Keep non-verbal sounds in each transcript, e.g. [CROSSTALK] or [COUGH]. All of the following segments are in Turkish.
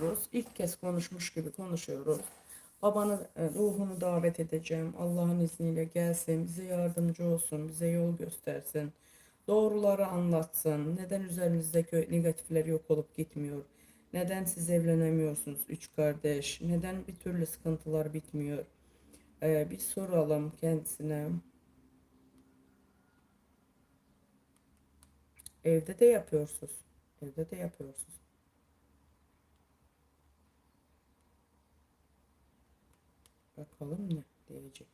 konuşmuyoruz. İlk kez konuşmuş gibi konuşuyoruz. Babanı e, ruhunu davet edeceğim. Allah'ın izniyle gelsin, bize yardımcı olsun, bize yol göstersin. Doğruları anlatsın. Neden üzerinizdeki negatifler yok olup gitmiyor? Neden siz evlenemiyorsunuz üç kardeş? Neden bir türlü sıkıntılar bitmiyor? Ee, bir soralım kendisine. Evde de yapıyorsunuz. Evde de yapıyorsunuz. Bakalım ne diyecek.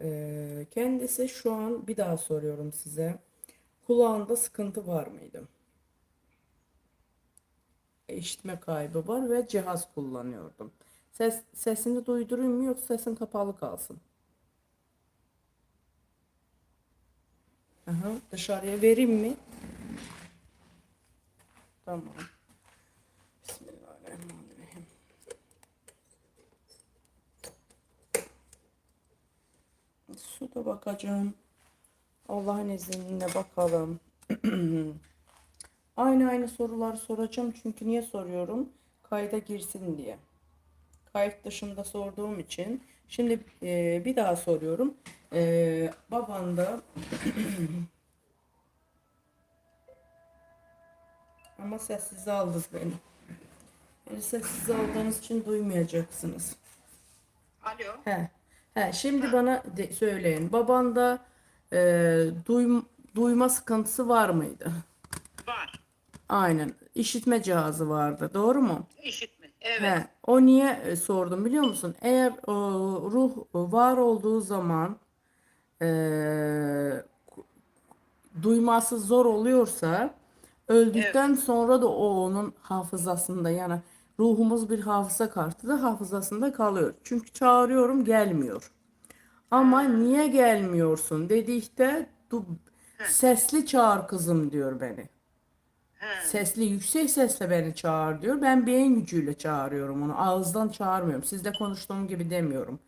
Ee, kendisi şu an bir daha soruyorum size. Kulağında sıkıntı var mıydı? İşitme kaybı var ve cihaz kullanıyordum. Ses, sesini duydurayım mı yoksa sesin kapalı kalsın? Aha, dışarıya vereyim mi? Tamam. Bismillahirrahmanirrahim. Su da bakacağım. Allah'ın izniyle bakalım. [CLEARS THROAT] aynı aynı soruları soracağım çünkü niye soruyorum? Kayda girsin diye. Kayıt dışında sorduğum için. Şimdi e, bir daha soruyorum. E, babanda [CLEARS THROAT] ama sessiz aldınız beni. Beni sessiz aldığınız için duymayacaksınız. Alo. He. He, şimdi bana de, söyleyin. Babanda e, duym- duyma sıkıntısı var mıydı? Var. Aynen. İşitme cihazı vardı. Doğru mu? İşitme. Evet. He. O niye e, sordum biliyor musun? Eğer o ruh var olduğu zaman e, duyması zor oluyorsa öldükten sonra da o onun hafızasında yani ruhumuz bir hafıza kartı da hafızasında kalıyor. Çünkü çağırıyorum gelmiyor. Ama niye gelmiyorsun dedikte sesli çağır kızım diyor beni. Sesli yüksek sesle beni çağır diyor. Ben beyin gücüyle çağırıyorum onu. Ağızdan çağırmıyorum. Sizle konuştuğum gibi demiyorum.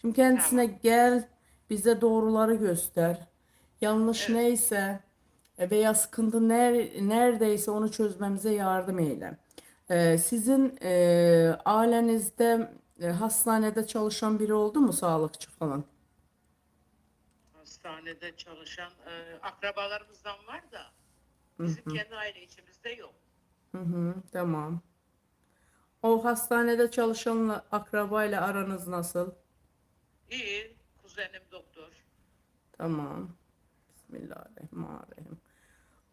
Şimdi kendisine gel bize doğruları göster. Yanlış neyse e, veya sıkıntı ner, neredeyse onu çözmemize yardım eyle. Ee, sizin e, ailenizde e, hastanede çalışan biri oldu mu sağlıkçı falan? Hastanede çalışan e, akrabalarımızdan var da bizim kendi aile içimizde yok. Hı hı, tamam. O hastanede çalışanla akrabayla aranız nasıl? İyi. Kuzenim doktor. Tamam. Bismillahirrahmanirrahim.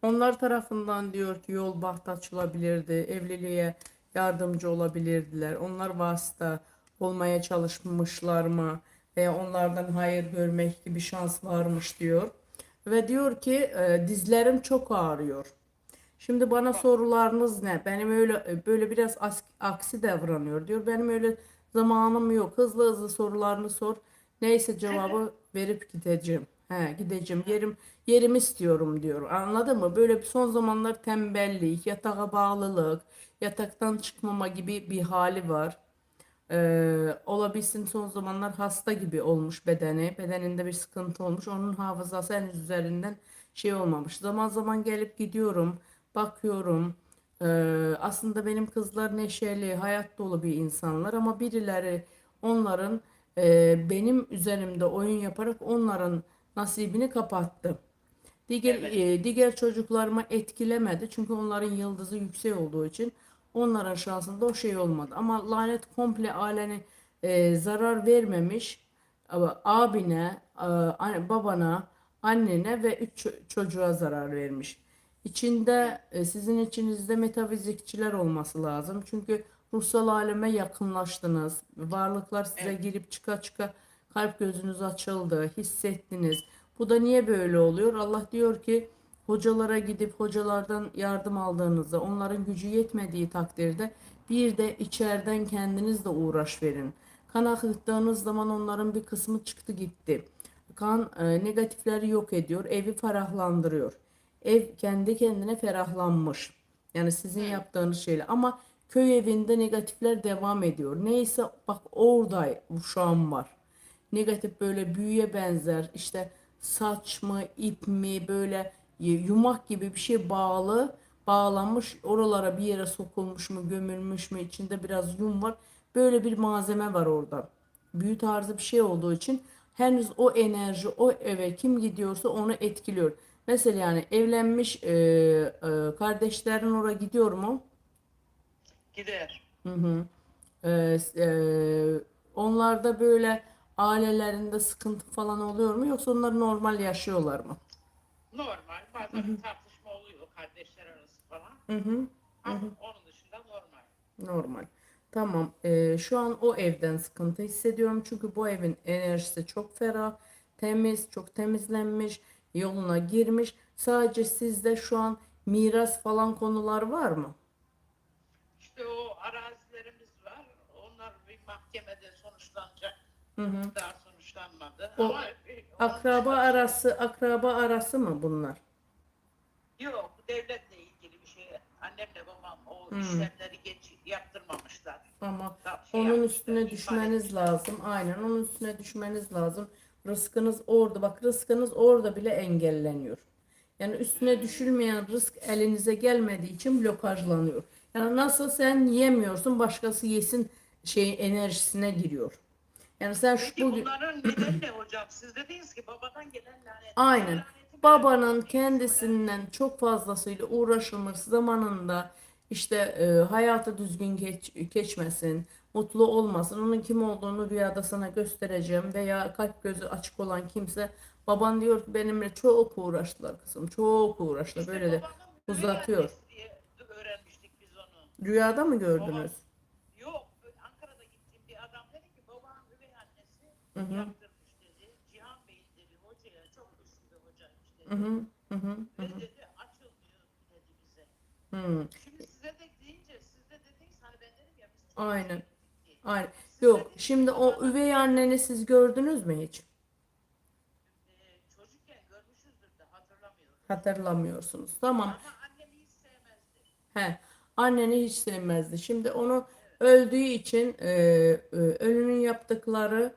Onlar tarafından diyor ki yol baht açılabilirdi, evliliğe yardımcı olabilirdiler. Onlar vasıta olmaya çalışmışlar mı? Veya onlardan hayır görmek gibi şans varmış diyor. Ve diyor ki e, dizlerim çok ağrıyor. Şimdi bana sorularınız ne? Benim öyle böyle biraz aksi davranıyor diyor. Benim öyle zamanım yok. Hızlı hızlı sorularını sor. Neyse cevabı verip gideceğim. He, gideceğim. Yerim yerim istiyorum diyor. Anladın mı? Böyle bir son zamanlar tembellik, yatağa bağlılık, yataktan çıkmama gibi bir hali var. Ee, olabilsin son zamanlar hasta gibi olmuş bedeni. Bedeninde bir sıkıntı olmuş. Onun hafızası henüz üzerinden şey olmamış. Zaman zaman gelip gidiyorum. Bakıyorum. Ee, aslında benim kızlar neşeli, hayat dolu bir insanlar ama birileri onların e, benim üzerimde oyun yaparak onların nasibini kapattı. Diğer, e, diğer çocuklarıma etkilemedi çünkü onların yıldızı yüksek olduğu için onların şansında o şey olmadı. Ama lanet komple ailene e, zarar vermemiş. Ama abine, e, babana, annene ve üç ço- çocuğa zarar vermiş. İçinde e, sizin içinizde metafizikçiler olması lazım. Çünkü ruhsal aleme yakınlaştınız. Varlıklar size girip çıka çıka kalp gözünüz açıldı, hissettiniz. Bu da niye böyle oluyor? Allah diyor ki hocalara gidip hocalardan yardım aldığınızda onların gücü yetmediği takdirde bir de içeriden kendiniz de uğraş verin. Kan akıttığınız zaman onların bir kısmı çıktı gitti. Kan e, negatifleri yok ediyor, evi ferahlandırıyor. Ev kendi kendine ferahlanmış. Yani sizin yaptığınız şeyle ama köy evinde negatifler devam ediyor. Neyse bak orada şu an var. Negatif böyle büyüye benzer işte saç mı ip mi böyle yumak gibi bir şey bağlı. bağlanmış. Oralara bir yere sokulmuş mu, gömülmüş mü, içinde biraz yum var. Böyle bir malzeme var orada. Büyü tarzı bir şey olduğu için henüz o enerji o eve kim gidiyorsa onu etkiliyor. Mesela yani evlenmiş e, e, kardeşlerin oraya gidiyor mu? Gider. Hı hı. S- e, onlarda böyle ailelerinde sıkıntı falan oluyor mu yoksa onlar normal yaşıyorlar mı? Normal. Bazen bir tartışma oluyor kardeşler arası falan. Hı hı. Ama onun dışında normal. Normal. Tamam. Ee, şu an o evden sıkıntı hissediyorum çünkü bu evin enerjisi çok ferah, temiz, çok temizlenmiş, yoluna girmiş. Sadece sizde şu an miras falan konular var mı? İşte o arazilerimiz var. Onlar bir mahkemede sonuçlanacak. Hı hı. Daha sonuçlanmadı. O Ama Akraba arası, akraba arası mı bunlar? Yok, devletle ilgili bir şey. Annemle babam o Hmm. işlemleri geç yaptırmamışlar. Ama şey onun üstüne düşmeniz lazım. Aynen onun üstüne düşmeniz lazım. Rızkınız orada. Bak rızkınız orada bile engelleniyor. Yani üstüne düşülmeyen rızk elinize gelmediği için blokajlanıyor. Yani nasıl sen yemiyorsun başkası yesin şey enerjisine giriyor. Yani sen şu bugün bunların nedeni ne hocam? Siz dediniz ki babadan gelen lanet. Aynen. Babanın kendisinden çok fazlasıyla uğraşılmış zamanında işte e, hayatı düzgün geç, geçmesin, mutlu olmasın. Onun kim olduğunu rüyada sana göstereceğim veya kalp gözü açık olan kimse baban diyor ki benimle çok uğraştılar kızım, çok uğraştılar. İşte Böyle de uzatıyor. Rüyada mı gördünüz? Yok, Ankara'da gittiğim bir adam dedi ki babanın üvey annesi Hı hı. yaptırmış dedi. Cihan Bey dedi hocaya çok güçlü bir hoca işte. Hı hı, hı hı, hı Ve hı, dedi açılmıyor dedi bize. hı. Şimdi size de deyince siz de dediniz hani ben dedim ya biz çok Aynen. diye. Aynen. Siz Yok, dediniz şimdi o üvey anneni siz gördünüz mü hiç? e, çocukken görmüşüzdür de hatırlamıyorum. Hatırlamıyorsunuz. Tamam. Ama annemi hiç sevmezdi. He, anneni hiç sevmezdi. Şimdi onu öldüğü için e, e, ölünün yaptıkları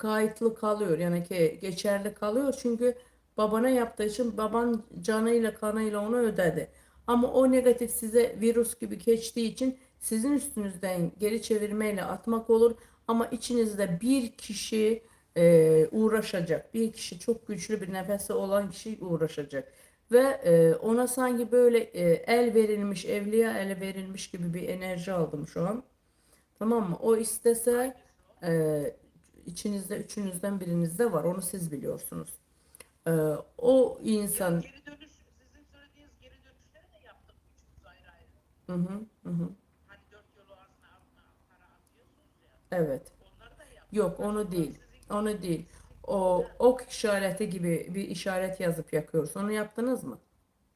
kayıtlı kalıyor. Yani ki geçerli kalıyor. Çünkü babana yaptığı için baban canıyla kanıyla onu ödedi. Ama o negatif size virüs gibi geçtiği için sizin üstünüzden geri çevirmeyle atmak olur. Ama içinizde bir kişi e, uğraşacak. Bir kişi çok güçlü bir nefesi olan kişi uğraşacak. Ve e, ona sanki böyle e, el verilmiş, evliya ele verilmiş gibi bir enerji aldım şu an. Tamam mı? O istese e, içinizde üçünüzden birinizde var. Onu siz biliyorsunuz. E, o insan geri dönüş, sizin söylediğiniz geri dönüşleri de yaptık üçümüz ayrı ayrı. hı hı, hı hı. Hani dört yolu ağzına altına para atıyorsunuz ya. Evet. Onları da yaptık. Yok onu değil. Onu değil. O ok işareti gibi bir işaret yazıp yakıyoruz. Onu yaptınız mı?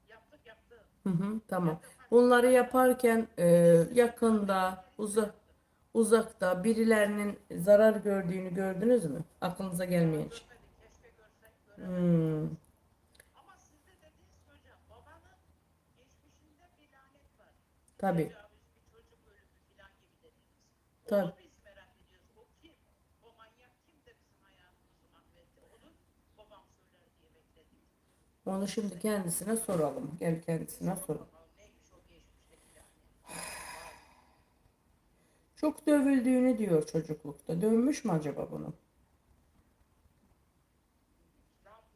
Yaptık yaptık. Hı hı, tamam. Bunları yaparken e, yakında, uzak, uzakta birilerinin zarar gördüğünü gördünüz mü? Aklınıza gelmeyen şey. Hmm, tabii. Tabii. Onu şimdi kendisine soralım. Gel kendisine soralım. Bakalım neymiş o geçmişteki lanet? Çok dövüldüğünü diyor çocuklukta. Dövmüş mü acaba bunu?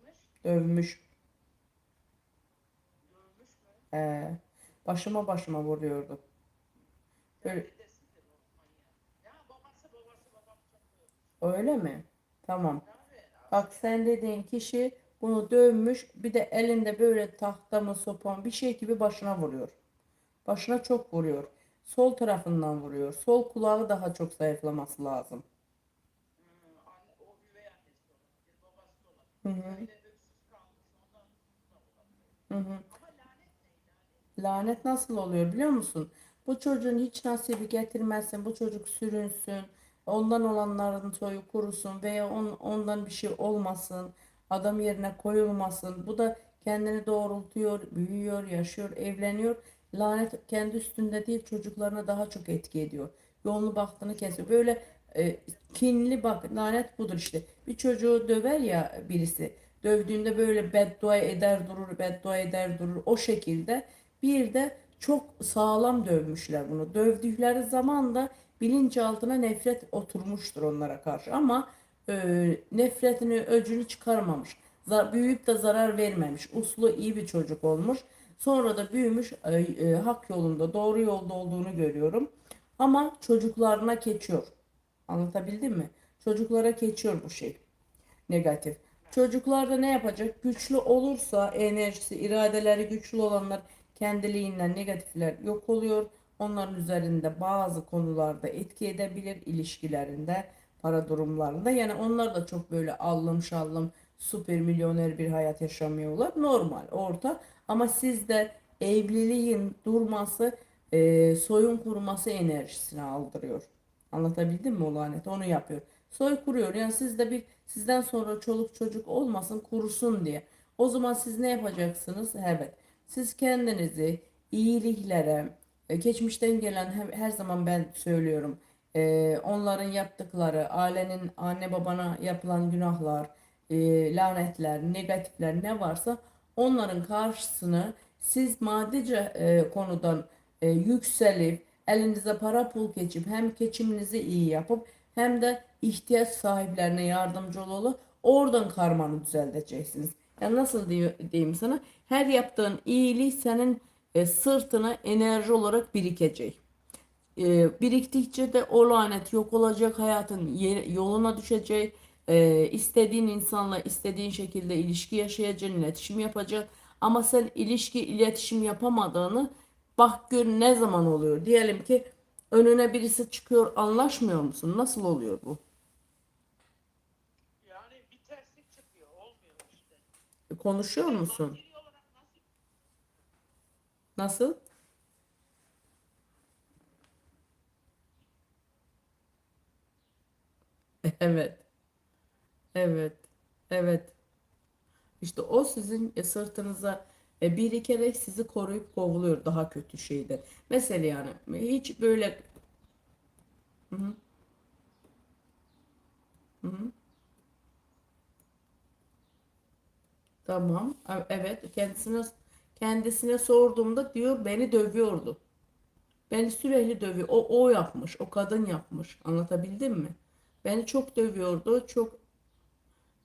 Ne? Dövmüş. Ee, başıma başıma vuruyordu. Böyle, öyle mi? Tamam. Bak sen dediğin kişi bunu dövmüş bir de elinde böyle tahta mı sopa mı bir şey gibi başına vuruyor. Başına çok vuruyor. Sol tarafından vuruyor. Sol kulağı daha çok zayıflaması lazım. Hı hı. Hı hı. Lanet nasıl oluyor biliyor musun? Bu çocuğun hiç nasibi getirmezsin. Bu çocuk sürünsün. Ondan olanların soyu kurusun veya on, ondan bir şey olmasın. Adam yerine koyulmasın. Bu da kendini doğrultuyor, büyüyor, yaşıyor, evleniyor. Lanet kendi üstünde değil çocuklarına daha çok etki ediyor. Yolunu baktığını kesiyor. Böyle e, kinli bak lanet budur işte. Bir çocuğu döver ya birisi. Dövdüğünde böyle beddua eder durur, beddua eder durur. O şekilde Bir de çok sağlam dövmüşler bunu. Dövdükleri zaman da bilinçaltına nefret oturmuştur onlara karşı ama e, nefretini, öcünü çıkarmamış. Za- büyüyüp de zarar vermemiş. Uslu iyi bir çocuk olmuş. Sonra da büyümüş e, e, hak yolunda, doğru yolda olduğunu görüyorum. Ama çocuklarına geçiyor. Anlatabildim mi? Çocuklara geçiyor bu şey negatif. Çocuklarda ne yapacak? Güçlü olursa enerjisi, iradeleri güçlü olanlar kendiliğinden negatifler yok oluyor. Onların üzerinde bazı konularda etki edebilir ilişkilerinde, para durumlarında. Yani onlar da çok böyle allım şallım süper milyoner bir hayat yaşamıyorlar. Normal, orta. Ama sizde evliliğin durması, e, soyun kurması enerjisini aldırıyor. Anlatabildim mi o lanet? Onu yapıyor. Soy kuruyor. Yani sizde bir sizden sonra çoluk çocuk olmasın, kurusun diye. O zaman siz ne yapacaksınız? Evet. Siz kendinizi iyiliklere, e, geçmişten gelen he- her zaman ben söylüyorum. e, onların yaptıkları, ailenin anne babana yapılan günahlar, e, lanetler, negatifler ne varsa onların karşısını siz maddice e, konudan e, yükselip elinize para pul geçip hem geçiminizi iyi yapıp hem de ihtiyaç sahiplerine yardımcı olup oradan karmanı düzelteceksiniz. Yani nasıl diye- diyeyim sana? Her yaptığın iyilik senin e, sırtına enerji olarak birikecek. E, biriktikçe de o lanet yok olacak, hayatın yoluna düşecek. E, istediğin insanla istediğin şekilde ilişki yaşayacaksın, iletişim yapacaksın. Ama sen ilişki, iletişim yapamadığını bak gör ne zaman oluyor. Diyelim ki önüne birisi çıkıyor, anlaşmıyor musun? Nasıl oluyor bu? Yani bir terslik çıkıyor. Olmuyor işte. E, Konuşuyor musun? Maddi olarak nasıl Nasıl? [LAUGHS] Evet. Evet. Evet. İşte o sizin e, sırtınıza e, birikerek sizi koruyup kovuluyor daha kötü şeyde. Mesela yani hiç böyle Hı hı, hı hı. Tamam. Evet. Kendisine kendisine sorduğumda diyor beni dövüyordu. Beni sürekli dövüyor. O o yapmış. O kadın yapmış. Anlatabildim mi? Beni çok dövüyordu. Çok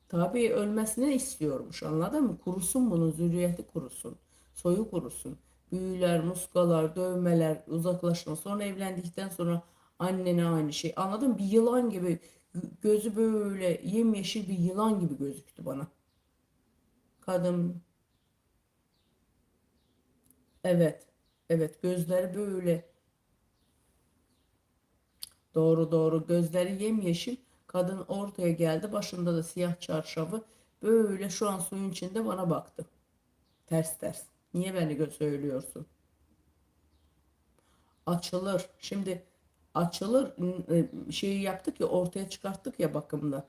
Tabii ölmesini istiyormuş anladın mı? Kurusun bunun zürriyeti kurusun. Soyu kurusun. Büyüler, muskalar, dövmeler, uzaklaşma. Sonra evlendikten sonra annene aynı şey. Anladın mı? Bir yılan gibi gözü böyle yemyeşil bir yılan gibi gözüktü bana. Kadın evet. Evet gözleri böyle Doğru doğru. Gözleri yemyeşil. Kadın ortaya geldi. Başında da siyah çarşafı. Böyle şu an suyun içinde bana baktı. Ters ters. Niye beni söylüyorsun? Açılır. Şimdi açılır. E, Şeyi yaptık ya ortaya çıkarttık ya bakımda.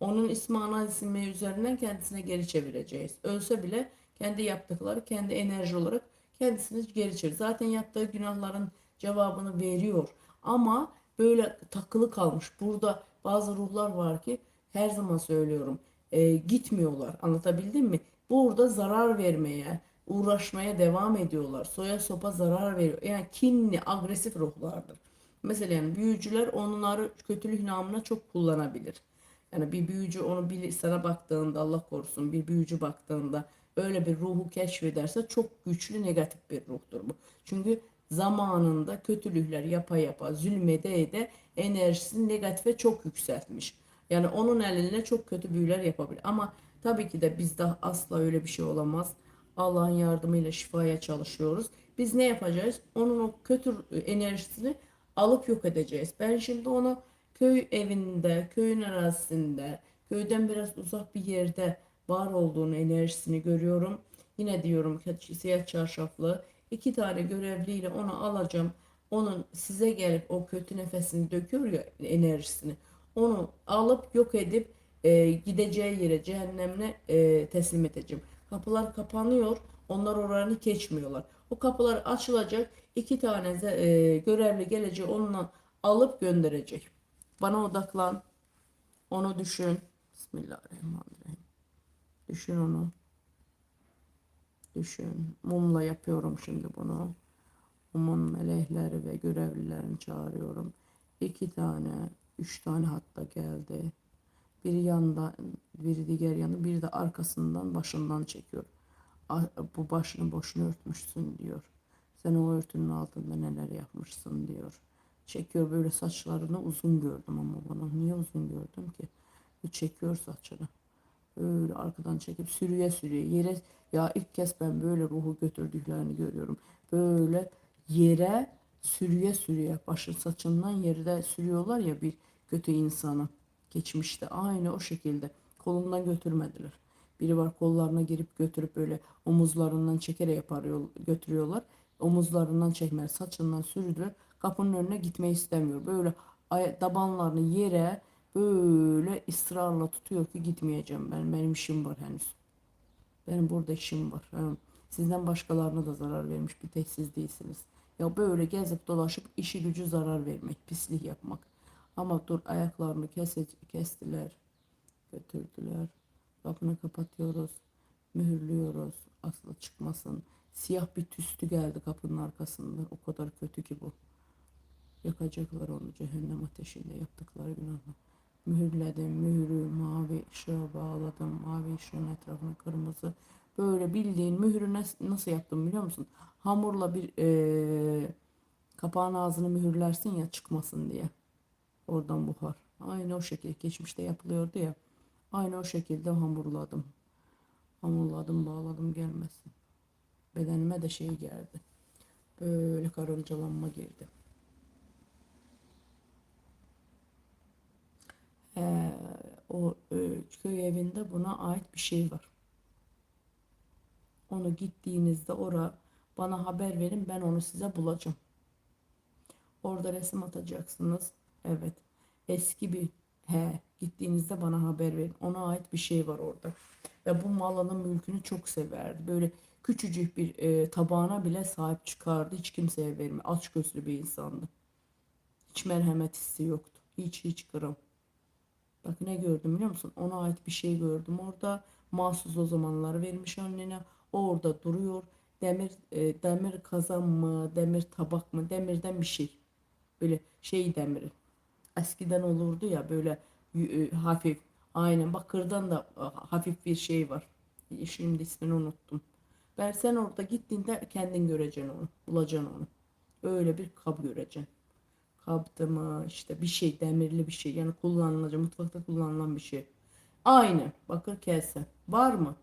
Onun ismi ana ismi üzerinden kendisine geri çevireceğiz. Ölse bile kendi yaptıkları kendi enerji olarak kendisini geri çevir. Zaten yaptığı günahların cevabını veriyor. Ama böyle takılı kalmış. Burada bazı ruhlar var ki her zaman söylüyorum e, gitmiyorlar. Anlatabildim mi? Burada zarar vermeye, uğraşmaya devam ediyorlar. Soya sopa zarar veriyor. Yani kinli, agresif ruhlardır. Mesela yani büyücüler onları kötülük namına çok kullanabilir. Yani bir büyücü onu bilir, sana baktığında Allah korusun bir büyücü baktığında öyle bir ruhu keşfederse çok güçlü negatif bir ruhtur bu. Çünkü zamanında kötülükler yapa yapa zulmede ede enerjisini negatife çok yükseltmiş. Yani onun eline çok kötü büyüler yapabilir. Ama tabii ki de bizde asla öyle bir şey olamaz. Allah'ın yardımıyla şifaya çalışıyoruz. Biz ne yapacağız? Onun o kötü enerjisini alıp yok edeceğiz. Ben şimdi onu köy evinde, köyün arazisinde, köyden biraz uzak bir yerde var olduğunu enerjisini görüyorum. Yine diyorum ki siyah çarşaflı iki tane görevliyle onu alacağım. Onun size gelip o kötü nefesini döküyor ya enerjisini. Onu alıp yok edip e, gideceği yere cehennemle e, teslim edeceğim. Kapılar kapanıyor. Onlar oranı geçmiyorlar. O kapılar açılacak. iki tane ze- e, görevli gelecek onunla alıp gönderecek. Bana odaklan. Onu düşün. Bismillahirrahmanirrahim. Düşün onu. Düşün. Mumla yapıyorum şimdi bunu. Mumun melekleri ve görevlilerini çağırıyorum. İki tane, üç tane hatta geldi. Biri yandan, biri diğer yanı, biri de arkasından başından çekiyor. "A- Bu başını boşuna örtmüşsün diyor. Sen o örtünün altında neler yapmışsın diyor. Çekiyor böyle saçlarını uzun gördüm ama bunu. Niye uzun gördüm ki? Bu çekiyor saçını. Böyle arkadan çekip sürüye sürüye yere ya ilk kez ben böyle ruhu götürdüklerini görüyorum. Böyle yere sürüye sürüye başın saçından yerde sürüyorlar ya bir kötü insanı. Geçmişte aynı o şekilde kolundan götürmediler. Biri var kollarına girip götürüp böyle omuzlarından çekerek yaparıyor, götürüyorlar. Omuzlarından çekmer, saçından sürdüler. Kapının önüne gitmeyi istemiyor. Böyle tabanlarını yere böyle ısrarla tutuyor ki gitmeyeceğim ben. Benim işim var henüz. Benim burada işim var. Sizden başkalarına da zarar vermiş bir tek siz değilsiniz. Ya böyle gezip dolaşıp işi gücü zarar vermek, pislik yapmak. Ama dur ayaklarını kese, kestiler, götürdüler. Kapını kapatıyoruz, mühürlüyoruz. Asla çıkmasın. Siyah bir tüstü geldi kapının arkasından. O kadar kötü ki bu. Yakacaklar onu cehennem ateşinde yaptıkları günahla. Mühürledim, mühürü mavi ışığa bağladım. Mavi ışığın etrafına kırmızı. Böyle bildiğin mühürü nas- nasıl yaptım biliyor musun? Hamurla bir eee kapağın ağzını mühürlersin ya çıkmasın diye. Oradan buhar. Aynı o şekilde geçmişte yapılıyordu ya. Aynı o şekilde hamurladım. Hamurladım, bağladım gelmesin. Bedenime de şey geldi. Böyle karıncalanma girdi. Ee, o e, köy evinde buna ait bir şey var. Onu gittiğinizde ora bana haber verin ben onu size bulacağım. Orada resim atacaksınız. Evet. Eski bir he gittiğinizde bana haber verin. Ona ait bir şey var orada. Ve bu malının mülkünü çok severdi. Böyle küçücük bir e, tabağına bile sahip çıkardı. Hiç kimseye vermiyor. Açgözlü bir insandı. Hiç merhamet hissi yoktu. Hiç hiç gram. Bak ne gördüm biliyor musun? Ona ait bir şey gördüm orada. Mahsus o zamanlar vermiş annene. Orada duruyor. Demir e, demir kazan mı, demir tabak mı, demirden bir şey. Böyle şey demiri. Eskiden olurdu ya böyle e, hafif. Aynen bakırdan da e, hafif bir şey var. Şimdi ismini unuttum. Ben sen orada gittiğinde kendin göreceksin onu. Bulacaksın onu. Öyle bir kab göreceksin. Kaptı mı işte bir şey demirli bir şey yani kullanılacak mutfakta kullanılan bir şey. Aynı bakır kese. Var mı?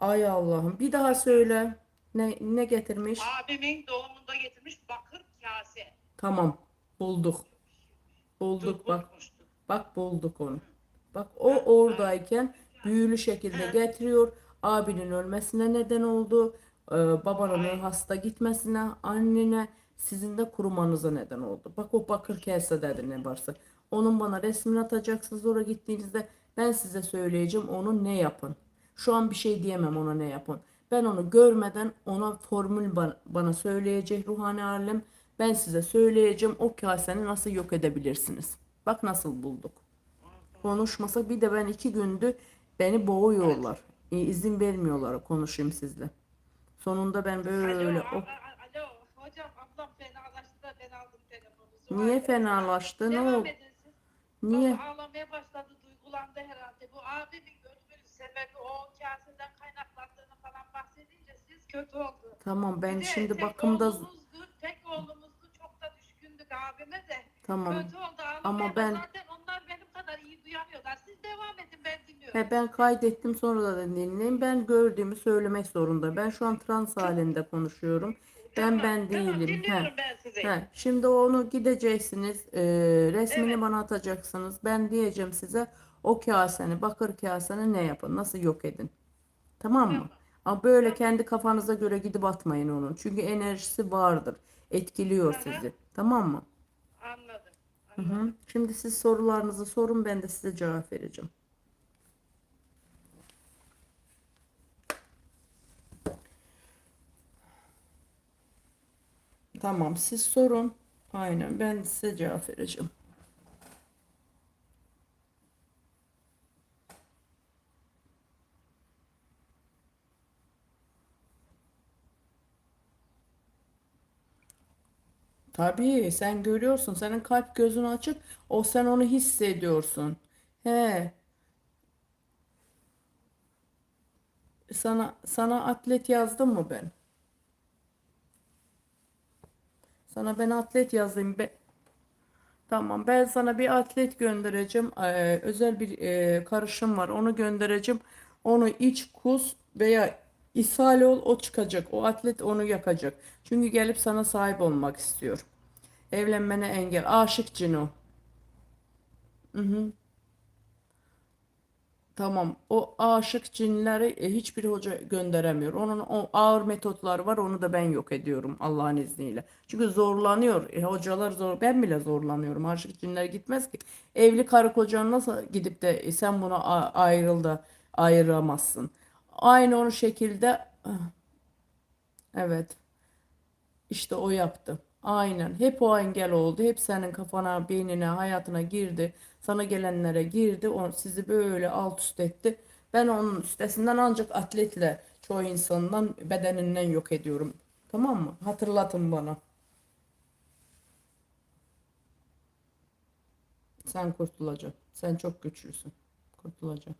Ay Allah'ım bir daha söyle. Ne ne getirmiş? Abimin doğumunda getirmiş bakır kase. Tamam bulduk. Bulduk bak. Bak bulduk onu. Bak o oradayken büyülü şekilde getiriyor. Abinin ölmesine neden oldu. Ee, babanın hasta gitmesine, annene, sizin de kurumanıza neden oldu. Bak o bakır kese dedi ne varsa. Onun bana resmini atacaksınız oraya gittiğinizde ben size söyleyeceğim onu ne yapın. Şu an bir şey diyemem ona ne yapın. Ben onu görmeden ona formül ba- bana söyleyecek ruhani alem. Ben size söyleyeceğim o kaseni nasıl yok edebilirsiniz. Bak nasıl bulduk. Konuşmasa bir de ben iki gündü beni boğuyorlar. E, izin vermiyorlar konuşayım sizle. Sonunda ben böyle Alo, o alo, hocam ablam fenalaştı da ben aldım telefonunuzu. niye fenalaştı? Ne oldu? Niye? Ağlamaya başladı, duygulandı herhalde. Bu abimin sebebi o kaseden kaynaklandığını falan bahsedince siz kötü oldu. Tamam ben Bir de şimdi tek bakımda oğlumuzdu, tek oğlumuzdu. Çok da düşkündük abime de. tamam. Kötü oldu ağlamaya Ama ben- zaten onlar benim kadar iyi duyamıyorlar. Siz devam edin ben dinliyorum. He, ben kaydettim sonra da dinleyin. Ben gördüğümü söylemek zorunda. Ben şu an trans halinde konuşuyorum. Ben Tamam, ben tamam, değilim. dinliyorum He. ben sizi. He, şimdi onu gideceksiniz, e, resmini Evet. bana atacaksınız. Ben diyeceğim size o kaseni, bakır kaseni ne yapın, nasıl yok edin. Tamam mı? Ama böyle kendi kafanıza göre gidip atmayın onun. Çünkü enerjisi vardır. Etkiliyor Hı hı. sizi. Tamam mı? Anladım. Hı anladım. hı. Şimdi siz sorularınızı sorun, ben de size cevap vereceğim. Tamam, siz sorun. Aynen, ben size cevap vereceğim. Tabii sen görüyorsun. Senin kalp gözün açık. O sen onu hissediyorsun. He, sana sana atlet yazdım mı ben? Sana ben atlet yazayım. Be tamam ben sana bir atlet göndereceğim. Ee, özel bir e, karışım var. Onu göndereceğim. Onu iç kus veya ishal ol o çıkacak. O atlet onu yakacak. Çünkü gelip sana sahip olmak istiyor. Evlenmene engel. Aşık cin o. Hı hı. Tamam. O aşık cinleri e, hiçbir hoca gönderemiyor. Onun o ağır metotları var. Onu da ben yok ediyorum Allah'ın izniyle. Çünkü zorlanıyor. E, hocalar zor. Ben bile zorlanıyorum. Aşık cinler gitmez ki. Evli karı kocan nasıl gidip de e, sen buna a- ayrıl da ayıramazsın. Aynı onun şekilde ah, evet. İşte o yaptı. Aynen. Hep o engel oldu. Hep senin kafana, beynine, hayatına girdi. Sana gelenlere girdi. O sizi böyle alt üst etti. Ben onun üstesinden ancak atletle çoğu insandan bedeninden yok ediyorum. Tamam mı? Hatırlatın bana. Sen kurtulacaksın. Sen çok güçlüsün. Kurtulacaksın.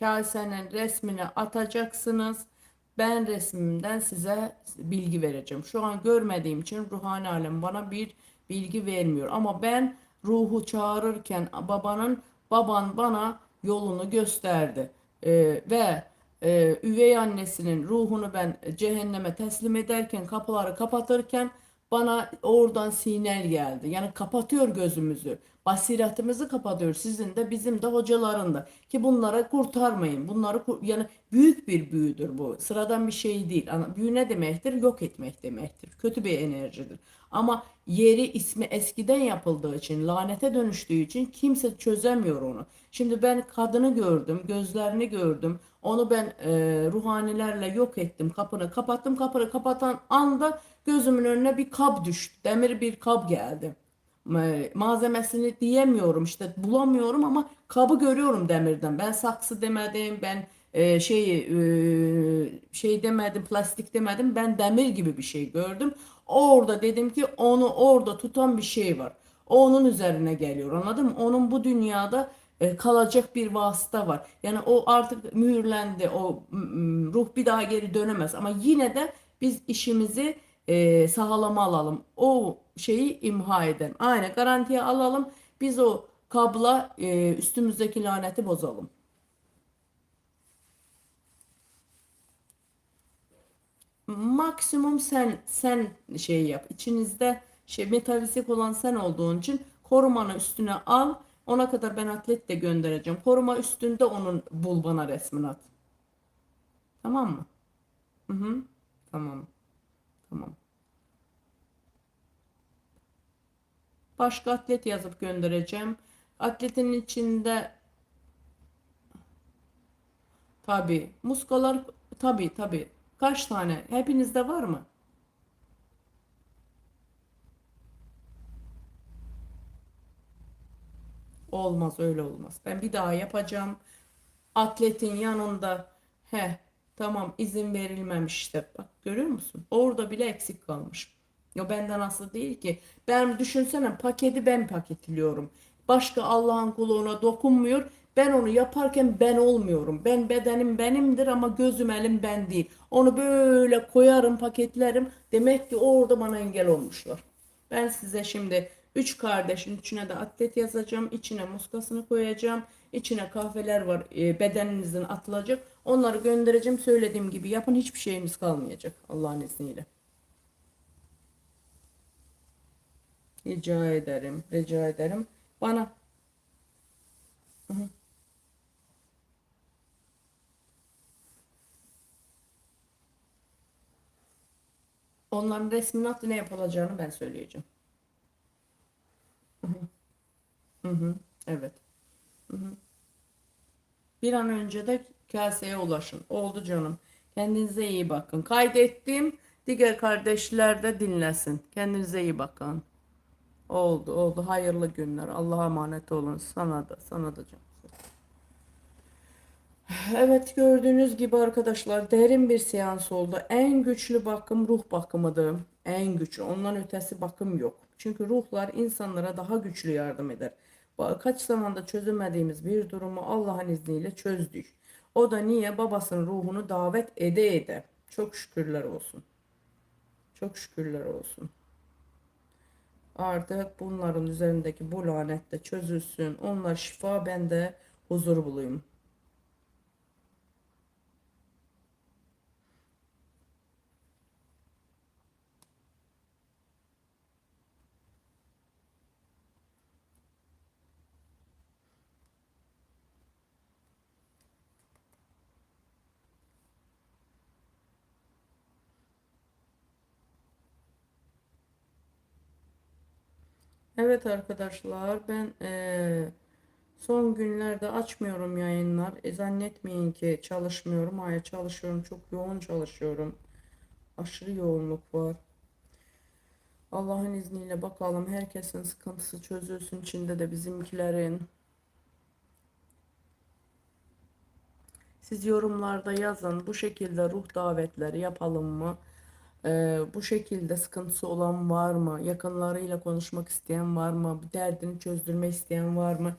Kasenin resmini atacaksınız. Ben resmimden size bilgi vereceğim. Şu an görmediğim için ruhani alem bana bir bilgi vermiyor. Ama ben ruhu çağırırken babanın baban bana yolunu gösterdi. Ee, ve e, üvey annesinin ruhunu ben cehenneme teslim ederken kapıları kapatırken bana oradan sinel geldi. Yani kapatıyor gözümüzü. Basiretimizi kapatıyor. Sizin de bizim de hocaların da. Ki bunlara kurtarmayın. Bunları yani büyük bir büyüdür bu. Sıradan bir şey değil. Büyü ne demektir? Yok etmek demektir. Kötü bir enerjidir. Ama yeri ismi eskiden yapıldığı için, lanete dönüştüğü için kimse çözemiyor onu. Şimdi ben kadını gördüm, gözlerini gördüm. Onu ben e, ruhanilerle yok ettim. Kapını kapattım. Kapını kapatan anda gözümün önüne bir kap düştü. Demir bir kap geldi. Ma- Malzemesini diyemiyorum işte bulamıyorum ama kabı görüyorum demirden. Ben saksı demedim, ben e, şey e, şey demedim, plastik demedim. Ben demir gibi bir şey gördüm. Orada dedim ki onu orada tutan bir şey var. Onun üzerine geliyor anladın mı? Onun bu dünyada e, kalacak bir vasıta var. Yani o artık mühürlendi. O ruh bir daha geri dönemez. Ama yine de biz işimizi e, sağlama alalım. O şeyi imha edelim. Aynen garantiye alalım. Biz o kabla e, üstümüzdeki laneti bozalım. Maksimum sen sen şey yap. İçinizde şey metafizik olan sen olduğun için korumanı üstüne al. Ona kadar ben atlet de göndereceğim. Koruma üstünde onun bul bana resmini at. Tamam mı? Hı hı. Tamam. Tamam. Başka atlet yazıp göndereceğim. Atletin içinde tabii muskalar tabii tabii. Kaç tane? Hepinizde var mı? Olmaz öyle olmaz. Ben bir daha yapacağım. Atletin yanında he tamam izin verilmemiş işte. Bak görüyor musun? Orada bile eksik kalmış. O benden aslı değil ki. Ben düşünsene paketi ben paketliyorum. Başka Allah'ın kulu ona dokunmuyor. Ben onu yaparken ben olmuyorum. Ben bedenim benimdir ama gözüm elim ben değil. Onu böyle koyarım paketlerim. Demek ki orada bana engel olmuşlar. Ben size şimdi üç kardeşin içine de atlet yazacağım. İçine muskasını koyacağım. İçine kahveler var. e, bedeninizden atılacak. Onları göndereceğim. Söylediğim gibi yapın. Hiçbir şeyimiz kalmayacak. Allah'ın izniyle. Rica ederim. Rica ederim. Bana onların resmini at ne yapılacağını ben söyleyeceğim. Hı. Evet. Bir an önce de kaseye ulaşın. Oldu canım. Kendinize iyi bakın. Kaydettim. Diğer kardeşler de dinlesin. Kendinize iyi bakın. Oldu, oldu. Hayırlı günler. Allah'a emanet olun. Sana da, sana da canım. Evet gördüğünüz gibi arkadaşlar derin bir seans oldu. En güçlü bakım ruh bakımıdır. En güçlü. Ondan ötesi bakım yok. Çünkü ruhlar insanlara daha güçlü yardım eder. Kaç zamanda çözemediğimiz bir durumu Allah'ın izniyle çözdük. O da niye? Babasının ruhunu davet ede ede. Çok şükürler olsun. Çok şükürler olsun. Artık bunların üzerindeki bu lanet de çözülsün. Onlar şifa ben de huzur bulayım. Evet arkadaşlar ben eee, son günlerde açmıyorum yayınlar. E, zannetmeyin ki çalışmıyorum. Hayır çalışıyorum. Çok yoğun çalışıyorum. Aşırı yoğunluk var. Allah'ın izniyle bakalım herkesin sıkıntısı çözülsün. içinde de bizimkilerin. Siz yorumlarda yazın. Bu şekilde ruh davetleri yapalım mı? Ee, bu şekilde sıkıntısı olan var mı? Yakınlarıyla konuşmak isteyen var mı? Bir derdini çözdürme isteyen var mı?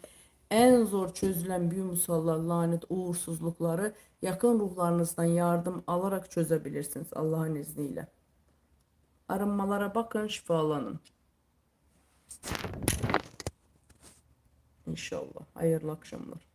En zor çözülen büyü musallar, lanet, uğursuzlukları yakın ruhlarınızdan yardım alarak çözebilirsiniz Allah'ın izniyle. Arınmalara bakın, şifalanın. İnşallah. Hayırlı akşamlar.